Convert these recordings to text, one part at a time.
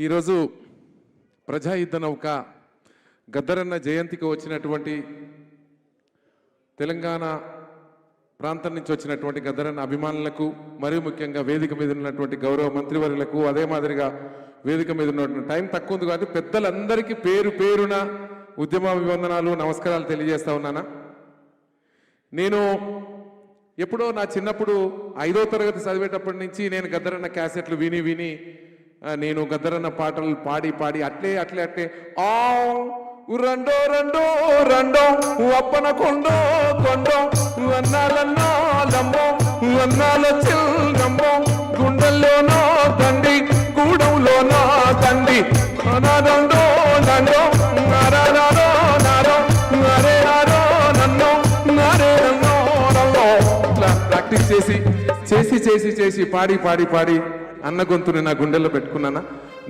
ఈరోజు ప్రజాయుద్ధ నౌక గద్దరన్న జయంతికి వచ్చినటువంటి తెలంగాణ ప్రాంతం నుంచి వచ్చినటువంటి గద్దరన్న అభిమానులకు మరియు ముఖ్యంగా వేదిక మీద ఉన్నటువంటి గౌరవ మంత్రివర్యులకు అదే మాదిరిగా వేదిక మీద ఉన్నటువంటి టైం తక్కువ ఉంది కాబట్టి పెద్దలందరికీ పేరు పేరున ఉద్యమాభివందనాలు నమస్కారాలు తెలియజేస్తా ఉన్నానా? నేను ఎప్పుడో నా చిన్నప్పుడు ఐదో తరగతి చదివేటప్పటి నుంచి నేను గద్దరన్న క్యాసెట్లు విని విని నేను గద్దరన్న పాటలు పాడి పాడి అట్లే అట్లే అట్లే. ఆ రెండో రెండో రెండో అప్పన కొండో కొండో అన్నాలన్నో లమ్మో అన్నాల చిల్లమ్మో గుండెల్లోనో తండి గూడంలోనో దండి. అనాదండో దండో నారానో నారో నరే నారో నన్నో నరే నన్నో నన్నో. ప్రాక్టీస్ చేసి చేసి చేసి చేసి పాడి పాడి పాడి. అన్న గొంతుని నా గుండెల్లో పెట్టుకున్నానా?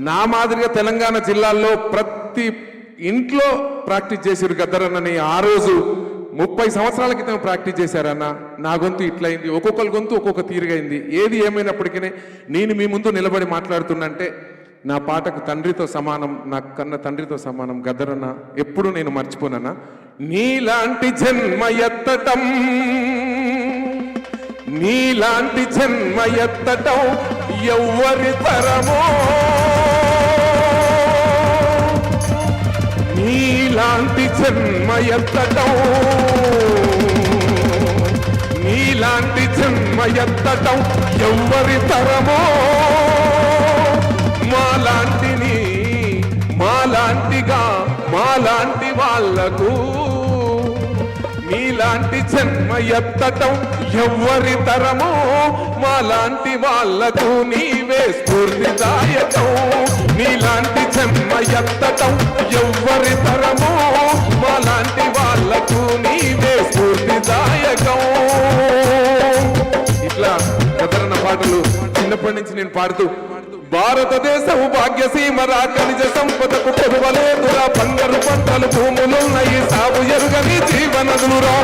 నా మాదిరిగా తెలంగాణ జిల్లాల్లో ప్రతి ఇంట్లో ప్రాక్టీస్ చేసారు గద్దరన్నని ఆ రోజు ముప్పై సంవత్సరాల క్రితం ప్రాక్టీస్ చేశారన్న. నా గొంతు ఇట్లయింది. ఒక్కొక్కరి గొంతు ఒక్కొక్క తీరుగైంది. ఏది ఏమైనప్పటికీ నేను మీ ముందు నిలబడి మాట్లాడుతున్నంటే నా పాటకు తండ్రితో సమానం నా కన్న తండ్రితో సమానం గద్దరన్న. ఎప్పుడు నేను మర్చిపోనన్నా. నీలాంటి జన్మ ఎత్తటం నీలాంటి జన్మ ఎత్తటం ఎవ్వరి తరమో. నీలాంటి జన్మ ఎత్తటం నీలాంటి జన్మ ఎత్తటం ఎవ్వరి తరమో. మాలాంటిని మాలాంటిగా మాలాంటి వాళ్ళకు మీలాంటి జన్మ ఎత్తటం ఎవ్వరి తరమో? మాలాంటి వాళ్ళకు నీవే స్ఫూర్తిదాయకం. నీలాంటి జన్మ ఎత్తటం ఎవ్వరి తరమో? మాలాంటి వాళ్ళకు నీవే స్ఫూర్తిదాయకం. ఇట్లా కదరన్న పాటలు చిన్నప్పటి నుంచి నేను పాడుతూ భారతదేశము భాగ్యసీమ రా సంపదకు పొదువలేదురా బంగారు పంటలు భూములున్నాయి. సాగు ఎరుగని జీవనదులురా.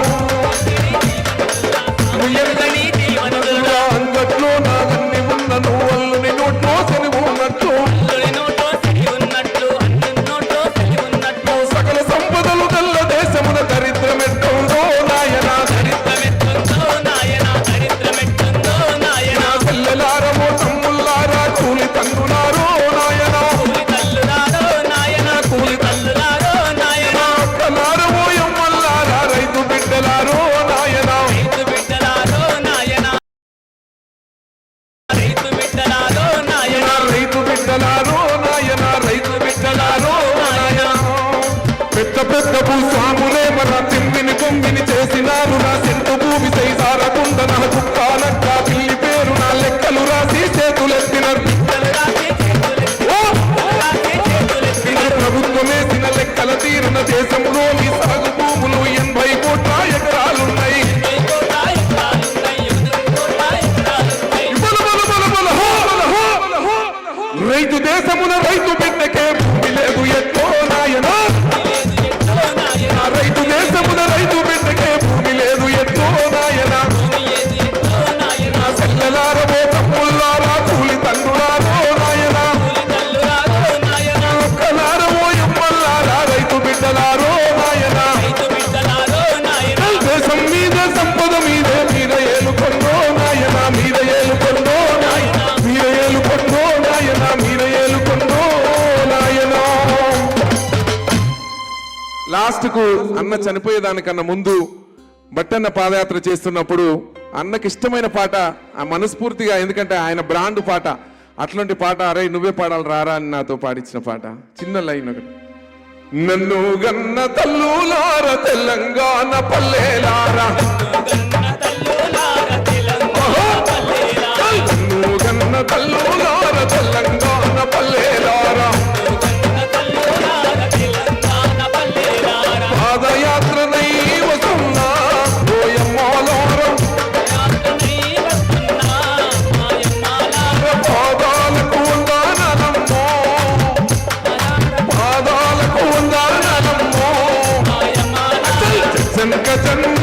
يسلمون الريض بالنكاب يا يدمعون عينات లాస్ట్కు అన్న చనిపోయేదానికన్నా ముందు బట్టన్న పాదయాత్ర చేస్తున్నప్పుడు అన్నకి ఇష్టమైన పాట ఆ మనస్ఫూర్తిగా ఎందుకంటే ఆయన బ్రాండ్ పాట. అట్లాంటి పాట అరే నువ్వే పాడాలి రారా అని నాతో పాడించిన పాట. చిన్న లైన్ ఒకటి. నన్ను గన్న తల్లులార తెలంగాణ పల్లెలారా जन्म का जन्म